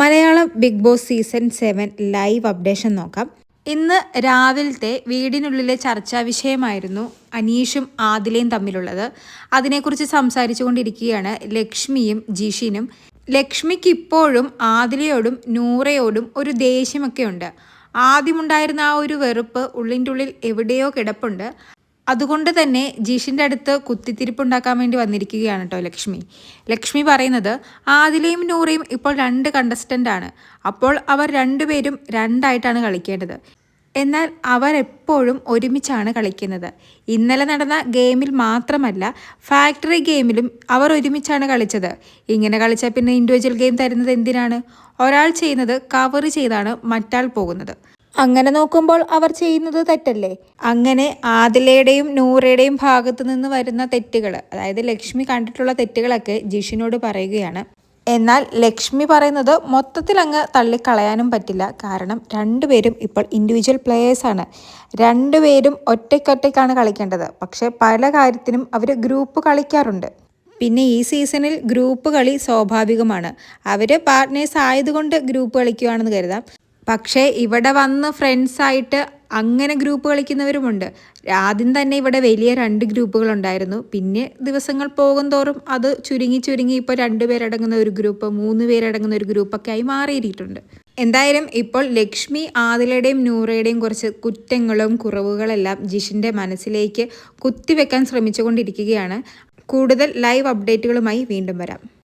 Malayalam Bigg Boss season seven live updation നോക്കാം. ഇന്ന് രാവിലത്തെ വീടിനുള്ളിലെ ചർച്ചാ വിഷയമായിരുന്നു അനീഷും ആദിലയും തമ്മിലുള്ളത്. അതിനെക്കുറിച്ച് സംസാരിച്ചു കൊണ്ടിരിക്കുകയാണ് ലക്ഷ്മിയും ജിഷിനും. ലക്ഷ്മിക്ക് ഇപ്പോഴും ആദിലയോടും നൂറയോടും ഒരു ദേഷ്യമൊക്കെ ഉണ്ട് ആദ്യമുണ്ടായിരുന്ന ആ ഒരു വെറുപ്പ് ഉള്ളിന്റെ ഉള്ളിൽ എവിടെയോ കിടപ്പുണ്ട്. അതുകൊണ്ട് തന്നെ ജീഷിന്റെ അടുത്ത് കുത്തിത്തിരിപ്പുണ്ടാക്കാൻ വേണ്ടി വന്നിരിക്കുകയാണ് കേട്ടോ ലക്ഷ്മി. ലക്ഷ്മി പറയുന്നത് ആദിലയും നൂറയും ഇപ്പോൾ രണ്ട് കണ്ടസ്റ്റന്റ് ആണ്. അപ്പോൾ അവർ രണ്ടുപേരും രണ്ടായിട്ടാണ് കളിക്കേണ്ടത്. എന്നാൽ അവർ എപ്പോഴും ഒരുമിച്ചാണ് കളിക്കുന്നത്. ഇന്നലെ നടന്ന ഗെയിമിൽ മാത്രമല്ല ഫാക്ടറി ഗെയിമിലും അവർ ഒരുമിച്ചാണ് കളിച്ചത്. ഇങ്ങനെ കളിച്ചാൽ പിന്നെ ഇൻഡിവിജ്വൽ ഗെയിം തരുന്നത് എന്തിനാണ്? ഒരാൾ ചെയ്യുന്നത് കവർ ചെയ്താണ് മറ്റാൾ പോകുന്നത്. അങ്ങനെ നോക്കുമ്പോൾ അവർ ചെയ്യുന്നത് തെറ്റല്ലേ? അങ്ങനെ ആദിലയുടെയും നൂറയുടെയും ഭാഗത്തു നിന്ന് വരുന്ന തെറ്റുകൾ അതായത് ലക്ഷ്മി കണ്ടിട്ടുള്ള തെറ്റുകളൊക്കെ ജിഷിനോട് പറയുകയാണ്. എന്നാൽ ലക്ഷ്മി പറയുന്നത് മൊത്തത്തിൽ അങ്ങ് തള്ളിക്കളയാനും പറ്റില്ല. കാരണം രണ്ടുപേരും ഇപ്പോൾ ഇൻഡിവിജ്വൽ പ്ലേയേഴ്സാണ് രണ്ടുപേരും ഒറ്റയ്ക്കൊറ്റയ്ക്കാണ് കളിക്കേണ്ടത്. പക്ഷേ പല കാര്യത്തിനും അവർ ഗ്രൂപ്പ് കളിക്കാറുണ്ട്. പിന്നെ ഈ സീസണിൽ ഗ്രൂപ്പ് കളി സ്വാഭാവികമാണ്. അവർ പാർട്ട്നേഴ്സ് ആയതുകൊണ്ട് ഗ്രൂപ്പ് കളിക്കുകയാണെന്ന് കരുതാം. പക്ഷേ ഇവിടെ വന്ന് ഫ്രണ്ട്സായിട്ട് അങ്ങനെ ഗ്രൂപ്പ് കളിക്കുന്നവരുമുണ്ട്. ആദ്യം തന്നെ ഇവിടെ വലിയ രണ്ട് ഗ്രൂപ്പുകളുണ്ടായിരുന്നു പിന്നെ ദിവസങ്ങൾ പോകും തോറും അത് ചുരുങ്ങി ചുരുങ്ങി ഇപ്പോൾ രണ്ട് പേരടങ്ങുന്ന ഒരു ഗ്രൂപ്പ് മൂന്ന് പേരടങ്ങുന്ന ഒരു ഗ്രൂപ്പൊക്കെ ആയി മാറിയിട്ടുണ്ട് എന്തായാലും ഇപ്പോൾ ലക്ഷ്മി ആദിലയുടെയും നൂറയുടെയും കുറച്ച് കുറ്റങ്ങളും കുറവുകളെല്ലാം ജിഷിന്റെ മനസ്സിലേക്ക് കുത്തിവെക്കാൻ ശ്രമിച്ചുകൊണ്ടിരിക്കുകയാണ്. കൂടുതൽ ലൈവ് അപ്ഡേറ്റുകളുമായി വീണ്ടും വരാം.